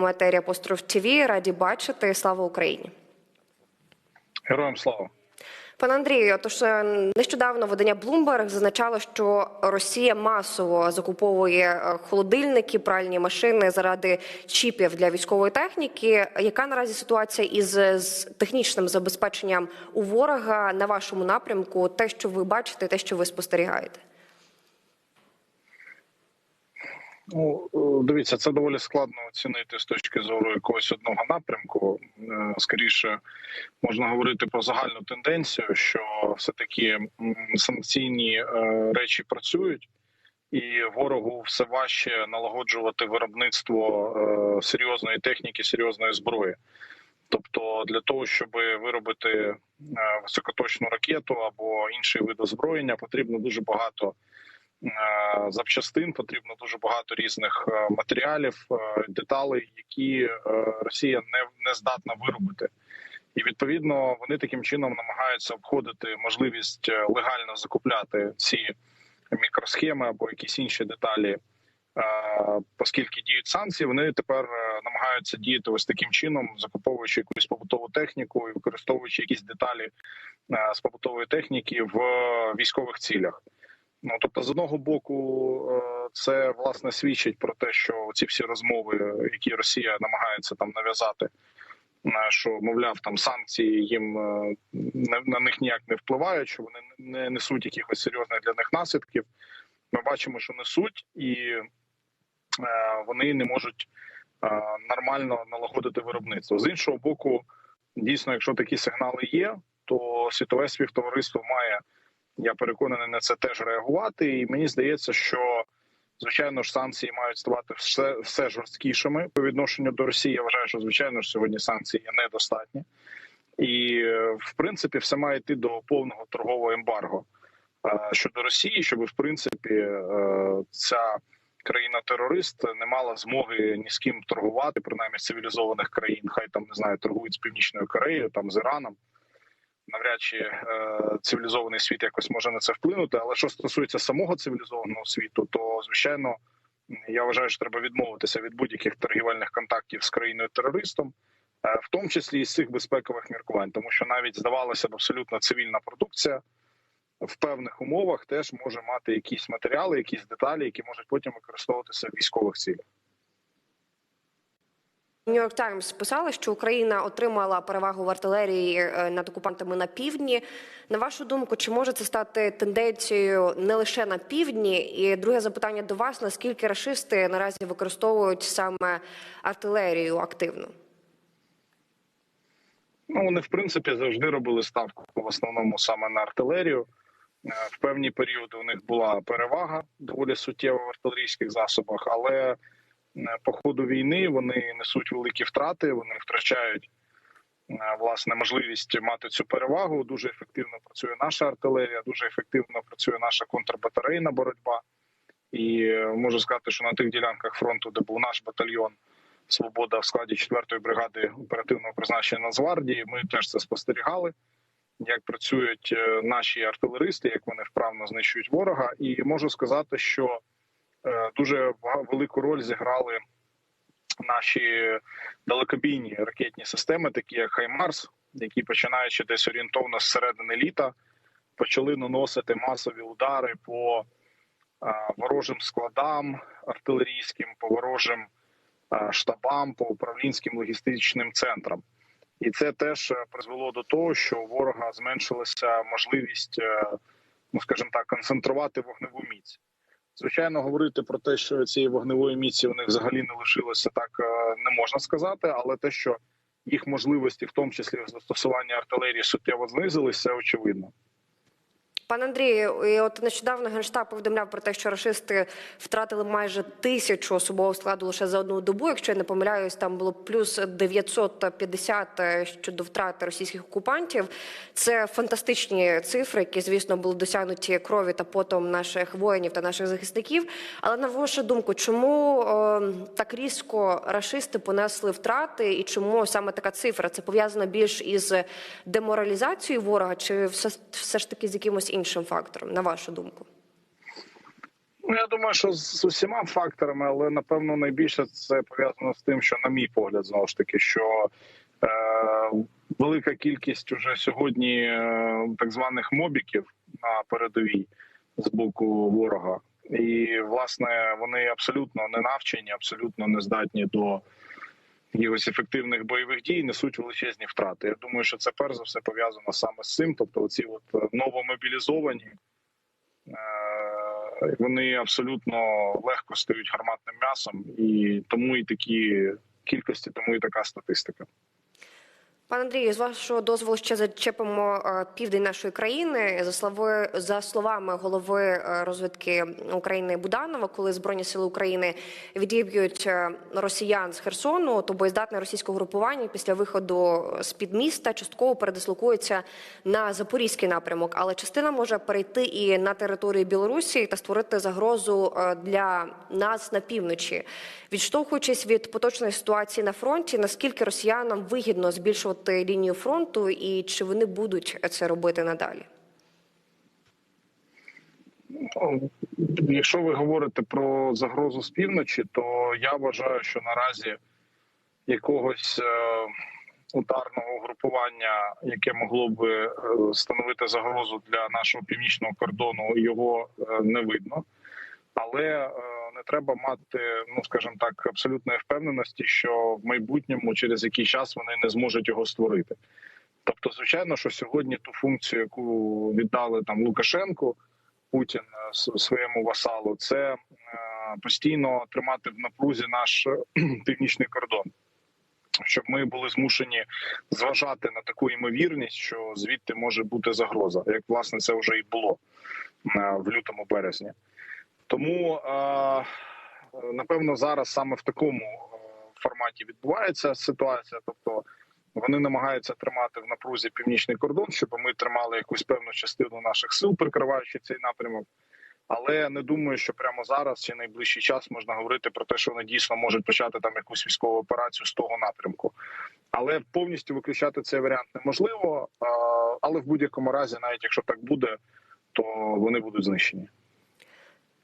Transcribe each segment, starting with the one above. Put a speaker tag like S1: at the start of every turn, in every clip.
S1: Матерія Постров ТВ. Раді бачити. Слава Україні.
S2: Героям слава.
S1: Пане Андрію, тож е, нещодавно видання Bloomberg зазначало, що Росія масово закуповує е, холодильники, пральні машини заради чіпів для військової техніки. Яка наразі ситуація із з технічним забезпеченням у ворога на вашому напрямку? Те, що ви бачите, те, що ви спостерігаєте?
S2: Ну е, дивіться, це доволі складно оцінити з точки зору якогось одного напрямку. Е, Скоріше можна говорити про загальну тенденцію, що все таки санкційні е, речі працюють, і ворогу все важче налагоджувати виробництво серйозної техніки, серйозної зброї. Тобто, для того, щоб виробити високоточну ракету або інший вид озброєння, потрібно дуже багато запчастин, потрібно дуже багато різних е, матеріалів, е, деталей, які е, Росія не, не здатна виробити. І відповідно вони таким чином намагаються обходити можливість е, легально закупляти ці мікросхеми або якісь інші деталі. Е, Оскільки діють санкції, вони тепер е, намагаються діяти ось таким чином, закуповуючи якусь побутову техніку і використовуючи якісь деталі е, з побутової техніки в військових цілях. Ну тобто, з одного боку, е, це власне свідчить про те, що ці всі розмови, які Rosія намагається там нав'язати, е, що мовляв, там санкції їм е, на них ніяк не впливають, що вони не несуть якихось серйозних для них наслідків. Ми бачимо, що несуть, і вони не можуть нормально налагодити виробництво. З іншого боку, дійсно, якщо такі сигнали є, то світове співтовариство має я переконаний на це теж реагувати. І мені здається, що звичайно ж санкції мають ставати все, все жорсткішими по відношенню до Росії. Я вважаю, що звичайно ж сьогодні санкції є недостатні, і в принципі все має йти до повного торгового ембарго е, щодо Росії, щоб в принципі е, ця країна-терорист не мала змоги ні з ким торгувати, принаймні з цивілізованих країн. Хай там не знаю, торгують з північною Кореєю, там з Іраном навряд чи е, цивілізований світ якось може на це вплинути. Але що стосується самого цивілізованого світу, то звичайно я вважаю, що треба відмовитися від будь-яких торгівельних контактів з країною терористом, е, в тому числі і з цих безпекових міркувань, тому що навіть здавалося б абсолютно цивільна продукція. В певних умовах теж може мати якісь матеріали, якісь деталі, які можуть потім використовуватися в військових цілях.
S1: Нью-Йорк Таймс писали, що Україна отримала перевагу в артилерії е, над окупантами на півдні. На вашу думку, чи може це стати тенденцією не лише на півдні? І друге запитання до вас: наскільки рашисти наразі використовують саме артилерію активно?
S2: Ну вони в принципі завжди робили ставку в основному саме на артилерію. Е, В певні періоди у них була перевага доволі суттєва в артилерійських засобах, але по ходу війни вони несуть великі втрати. Вони втрачають е, власне можливість мати цю перевагу. Дуже ефективно працює наша артилерія, дуже ефективно працює наша контрбатарейна боротьба. І е, можу сказати, що на тих ділянках фронту, де був наш батальйон Свобода в складі 4-ї бригади оперативного призначення Нацгвардії, ми теж це спостерігали. Як працюють е, наші артилеристи, як вони вправно знищують ворога, і можу сказати, що е, дуже бага- велику роль зіграли наші далекобійні ракетні системи, такі як Хаймарс, які починаючи десь орієнтовно з середини літа, почали наносити масові удари по е, ворожим складам артилерійським, по ворожим е, штабам, по управлінським логістичним центрам. І це теж е, призвело до того, що у ворога зменшилася можливість, е, ну скажімо так, концентрувати вогневу міць. Звичайно, говорити про те, що цієї вогневої міці у них взагалі не лишилося, так е, не можна сказати, але те, що їх можливості, в тому числі в застосуванні артилерії, суттєво знизилися, очевидно.
S1: Пане Андрію, і от нещодавно генштаб повідомляв про те, що рашисти втратили майже тисячу особового складу лише за одну добу. Якщо я не помиляюсь, там було плюс 950 щодо втрати російських окупантів. Це фантастичні цифри, які, звісно, були досягнуті крові та потом наших воїнів та наших захисників. Але на вашу думку, чому е, так різко рашисти понесли втрати, і чому саме така цифра? Це пов'язано більш із деморалізацією ворога, чи все, все ж таки з якимось іншим фактором, на вашу думку?
S2: Ну, я думаю, що з усіма факторами, але напевно найбільше це пов'язано з тим, що, на мій погляд, знову ж таки, що е, велика кількість уже сьогодні е, так званих мобіків на передовій з боку ворога, і власне вони абсолютно не навчені, абсолютно не здатні до якихось ефективних бойових дій, несуть величезні втрати. Я думаю, що це перш за все пов'язано саме з цим. Тобто, оці от е, новомобілізовані. Е, Вони абсолютно легко стають гарматним м'ясом, і тому і такі кількості, тому і така статистика.
S1: Пане Андрію, з вашого дозволу ще зачепимо е, південь нашої країни. За слови за словами голови е, розвідки України Буданова, коли збройні сили України відіб'ють е, росіян з Херсону, то боєздатне російське групування після виходу з під міста частково передислокується на запорізький напрямок, але частина може перейти і на територію Білорусі та створити загрозу для нас на півночі. Відштовхуючись від поточної ситуації на фронті, наскільки росіянам вигідно збільшувати лінію фронту, і чи вони будуть це робити надалі?
S2: Якщо ви говорите про загрозу з півночі, то я вважаю, що наразі якогось е, ударного групування, яке могло би е, становити загрозу для нашого північного кордону, його е, не видно. Але не треба мати, ну скажімо так, абсолютної впевненості, що в майбутньому через який час вони не зможуть його створити. Тобто, звичайно, що сьогодні ту функцію, яку віддали там Лукашенку, Путін е, своєму васалу, це е, постійно тримати в напрузі наш е, північний кордон, щоб ми були змушені зважати на таку ймовірність, що звідти може бути загроза, як власне це вже і було в лютому березні. Тому е, напевно зараз саме в такому е, форматі відбувається ситуація. Тобто вони намагаються тримати в напрузі північний кордон, щоб ми тримали якусь певну частину наших сил, прикриваючи цей напрямок. Але не думаю, що прямо зараз чи найближчий час можна говорити про те, що вони дійсно можуть почати там якусь військову операцію з того напрямку. Але повністю виключати цей варіант неможливо. е, Але в будь-якому разі, навіть якщо так буде, то вони будуть знищені.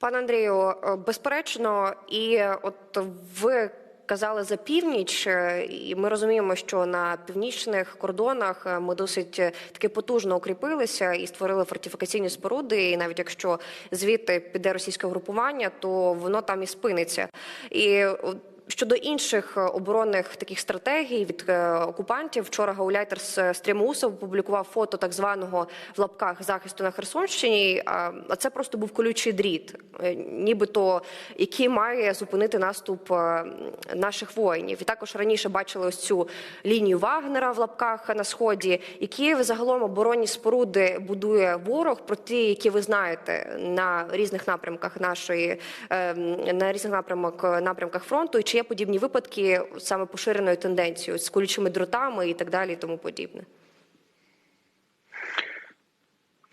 S1: Пане Андрію, е, безперечно, і е, от ви казали за північ, е, і ми розуміємо, що на північних кордонах ми досить таки потужно укріпилися і створили фортифікаційні споруди. І навіть якщо звідти піде російське групування, то воно там і спиниться. І Щодо інших е, оборонних таких стратегій від е, окупантів, вчора гауляйтер з Стрімусов опублікував фото так званого в лапках захисту на Херсонщині. А це просто був колючий дріт, е, нібито який має зупинити наступ е, наших воїнів. І також раніше бачили ось цю лінію Вагнера в лапках на сході. Які загалом оборонні споруди будує ворог про ті, які ви знаєте на різних напрямках нашої е, на різних напрямок напрямках фронту, і чи є подібні випадки саме поширеною тенденцією з колючими дротами і так далі, і тому подібне.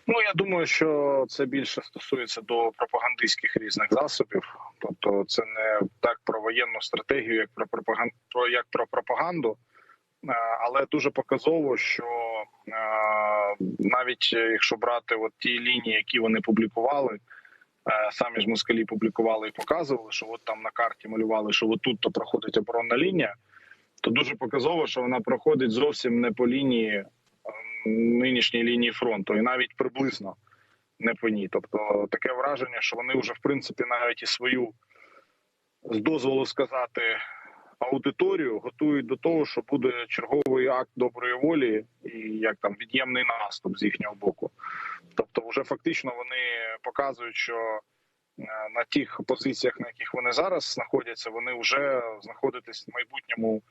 S2: Ну я думаю, що це більше стосується до пропагандистських різних засобів. Тобто, це не так про воєнну стратегію, як про пропаганду, про як про пропаганду. Е, Але дуже показово, що е, навіть якщо брати от ті лінії, які вони публікували, самі ж москалі публікували і показували, що от там на карті малювали, що от тут то проходить оборонна лінія, то дуже показово, що вона проходить зовсім не по лінії е, нинішньої лінії фронту, і навіть приблизно не по ній. Тобто таке враження, що вони вже в принципі навіть і свою з дозволу сказати аудиторію готують до того, що буде черговий акт доброї волі і як там від'ємний наступ з їхнього боку. Тобто, вже фактично вони показують, що е, на тих позиціях, на яких вони зараз знаходяться, вони вже знаходитись в майбутньому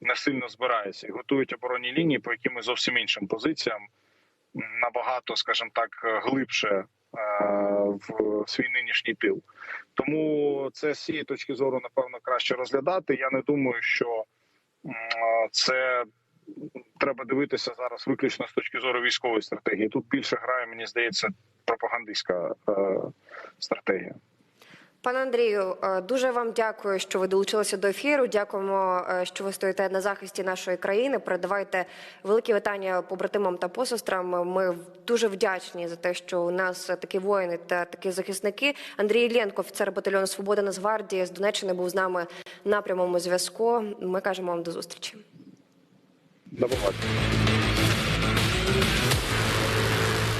S2: не сильно збираються і готують оборонні лінії по якимось зовсім іншим позиціям, набагато, скажімо так, глибше в свій нинішній тил. Тому це з цієї точки зору, напевно, краще розглядати. Я не думаю, що це треба дивитися зараз виключно з точки зору військової стратегії. Тут більше грає, мені здається, пропагандистська е, стратегія.
S1: Пане Андрію, е, дуже вам дякую, що ви долучилися до ефіру. Дякуємо, е, що ви стоїте на захисті нашої країни. Передавайте великі вітання побратимам та посестрам. Ми дуже вдячні за те, що у нас такі воїни та такі захисники. Андрій Іллєнко, офіцер батальйону Свобода Нацгвардії з Донеччини, був з нами на прямому зв'язку. Ми кажемо вам до зустрічі.
S2: До побачення.